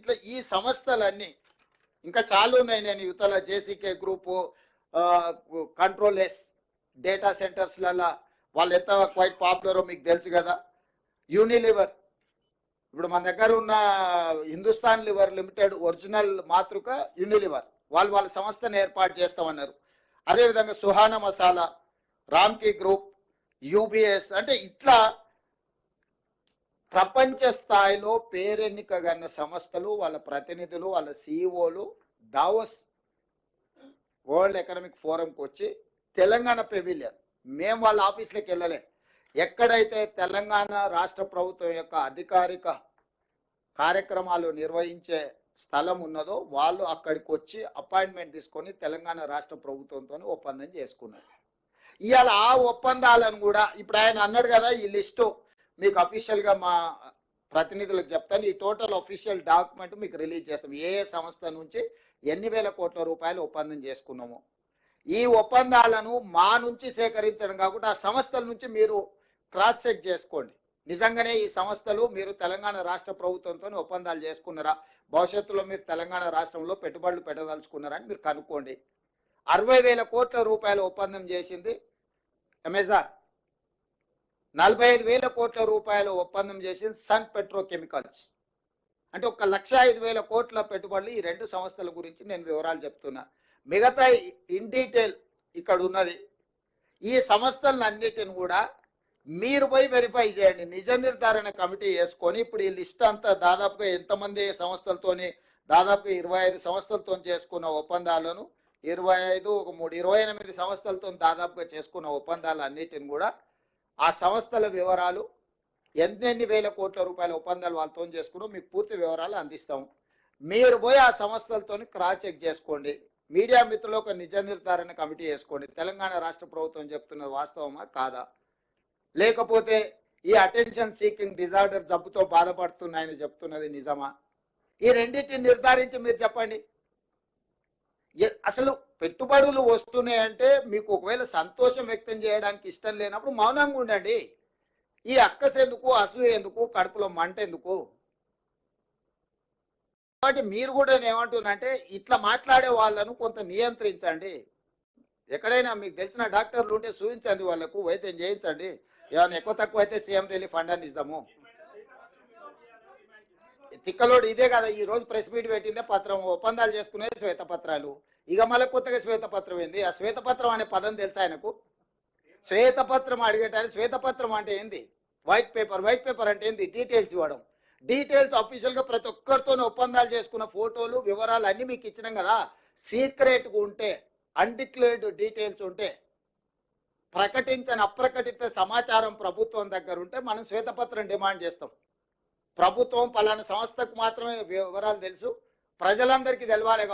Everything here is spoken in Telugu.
ఇట్లా ఈ సంస్థలన్నీ ఇంకా చాలా ఉన్నాయి నేను యువతల JCK group control S data సెంటర్స్లలో వాళ్ళు ఎంత క్వైట్ పాపులరో మీకు తెలుసు కదా. యూనిలివర్. ఇప్పుడు మన దగ్గర ఉన్న హిందుస్థాన్ లివర్ లిమిటెడ్ ఒరిజినల్ మాతృక యూనిలివర్. వాళ్ళు వాళ్ళ సంస్థను ఏర్పాటు చేస్తామన్నారు. అదేవిధంగా సుహానా మసాలా రామ్కి గ్రూప్ యూబిఎస్ అంటే ఇట్లా ప్రపంచ స్థాయిలో పేరెన్నికగన్న సంస్థలు వాళ్ళ ప్రతినిధులు వాళ్ళ సిఇఓలు దావోస్ వరల్డ్ ఎకనామిక్ ఫోరంకి వచ్చి తెలంగాణ పెవిలియన్. మేము వాళ్ళ ఆఫీస్లోకి వెళ్ళలే. ఎక్కడైతే తెలంగాణ రాష్ట్ర ప్రభుత్వం యొక్క అధికారిక కార్యక్రమాలు నిర్వహించే స్థలం ఉన్నదో వాళ్ళు అక్కడికి వచ్చి అపాయింట్మెంట్ తీసుకొని తెలంగాణ రాష్ట్ర ప్రభుత్వంతో ఒప్పందం చేసుకున్నారు. ఇవాళ ఆ ఒప్పందాలను కూడా ఇప్పుడు ఆయన అన్నాడు కదా ఈ లిస్టు. మీకు అఫీషియల్గా మా ప్రతినిధులకు చెప్తాను. ఈ టోటల్ అఫీషియల్ డాక్యుమెంట్ మీకు రిలీజ్ చేస్తాం. ఏ ఏ సంస్థ నుంచి ఎన్ని వేల కోట్ల రూపాయలు ఒప్పందం చేసుకున్నాము. ఈ ఒప్పందాలను మా నుంచి సేకరించడం కాకుండా ఆ సంస్థల నుంచి మీరు క్రాస్ చెక్ చేసుకోండి. నిజంగానే ఈ సంస్థలు మీరు తెలంగాణ రాష్ట్ర ప్రభుత్వంతో ఒప్పందాలు చేసుకున్నారా? భవిష్యత్తులో మీరు తెలంగాణ రాష్ట్రంలో పెట్టుబడులు పెట్టదలుచుకున్నారని మీరు కనుక్కోండి. అరవై వేల కోట్ల రూపాయల ఒప్పందం చేసింది అమెజాన్. నలభై ఐదు వేల కోట్ల రూపాయల ఒప్పందం చేసింది సన్ పెట్రోకెమికల్స్ అంటే ఒక లక్ష ఐదు వేల కోట్ల పెట్టుబడులు ఈ రెండు సంస్థల గురించి నేను వివరాలు చెప్తున్నా. మిగతా ఇన్ డీటెయిల్ ఇక్కడ ఉన్నది. ఈ సంస్థలన్నిటిని కూడా మీరు పోయి వెరిఫై చేయండి. నిజ నిర్ధారణ కమిటీ వేసుకొని ఇప్పుడు ఈ లిస్ట్ అంతా దాదాపుగా ఎంతమంది సంస్థలతోని దాదాపుగా ఇరవై ఐదు సంస్థలతో చేసుకున్న ఒప్పందాలను ఇరవై ఐదు ఒక మూడు ఇరవై ఎనిమిది సంస్థలతో దాదాపుగా చేసుకున్న ఒప్పందాలు అన్నిటిని కూడా ఆ సంస్థల వివరాలు ఎన్నెన్ని వేల కోట్ల రూపాయల ఒప్పందాలు వాళ్ళతో చేసుకున్నాం మీకు పూర్తి వివరాలు అందిస్తాం. మీరు పోయి ఆ సంస్థలతో క్రాస్ చెక్ చేసుకోండి. మీడియా మిత్రులు ఒక నిజ నిర్ధారణ కమిటీ వేసుకోండి. తెలంగాణ రాష్ట్ర ప్రభుత్వం చెప్తున్నది వాస్తవమా కాదా? లేకపోతే ఈ అటెన్షన్ సీకింగ్ డిజార్డర్ జబ్బుతో బాధపడుతున్నాయని చెప్తున్నది నిజమా? ఈ రెండింటిని నిర్ధారించి మీరు చెప్పండి. అసలు పెట్టుబడులు వస్తున్నాయంటే మీకు ఒకవేళ సంతోషం వ్యక్తం చేయడానికి ఇష్టం లేనప్పుడు మౌనంగా ఉండండి. ఈ అక్కస్ ఎందుకు అసూయ ఎందుకు కడుపులో మంట ఎందుకు? కాబట్టి మీరు కూడా నేను అంటే ఇట్లా మాట్లాడే వాళ్ళను కొంత నియంత్రించండి. ఎక్కడైనా మీకు తెలిసిన డాక్టర్లు ఉంటే చూపించండి వాళ్ళకు వైద్యం చేయించండి. ఏమైనా ఎక్కువ తక్కువ అయితే సీఎం రిలీఫ్ ఫండ్ అని ఇస్తాము. తిక్కలోడు ఇదే కదా ఈ రోజు ప్రెస్ మీట్ పెట్టిందే పత్రం ఒప్పందాలు చేసుకునే శ్వేతపత్రాలు. ఇక మళ్ళీ కొత్తగా శ్వేతపత్రం ఏంది? ఆ శ్వేతపత్రం అనే పదం తెలుసా ఆయనకు? శ్వేతపత్రం అడిగేటానికి శ్వేతపత్రం అంటే ఏంది? వైట్ పేపర్ వైట్ పేపర్ అంటే ఏంది? డీటెయిల్స్ ఇవ్వడం. డీటెయిల్స్ అఫీషియల్గా ప్రతి ఒక్కరితో ఒప్పందాలు చేసుకున్న ఫోటోలు వివరాలు అన్నీ మీకు ఇచ్చినాం కదా. సీక్రెట్గా ఉంటే అన్డిక్లేర్డ్ డీటెయిల్స్ ఉంటే ప్రకటించని అప్రకటిత సమాచారం ప్రభుత్వం దగ్గర ఉంటే మనం శ్వేతపత్రం డిమాండ్ చేస్తాం. ప్రభుత్వం పలానా సంస్థకు మాత్రమే వివరాలు తెలుసు. ప్రజలందరికీ తెలవాలి